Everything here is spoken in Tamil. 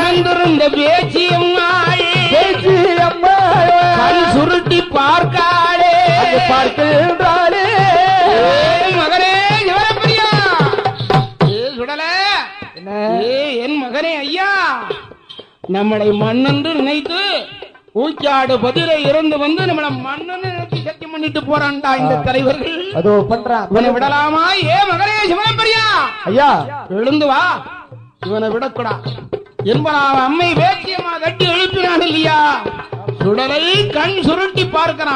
வந்திருந்த பேச்சியம்மாள் பேச்சு அம்மா கண் சுருட்டி பார்க்காளே பார்க்கின்றாளே. மகனே ஏ சுடல. என்ன? ஏ என் மகனே ஐயா. நம்மளை மண்ணென்று நினைத்து ஊச்சாடு பதிலை இருந்து வந்து நம்மள மண்ணன்னு நினைச்சு சத்தியம் பண்ணிட்டு போறான்டா இந்த தலைவர்கள். அதோ பண்றான் இவனை விடலாமா? ஏ மகனே சிவனப்பரியா ஐயா. எழுந்து வா. இவனை விடக்கூடா. என்பன அம்மை வேச்சியம்மா கட்டி எழுப்பினான் இல்லையா? சுடலை கண் சுருட்டி பார்க்கிறான்.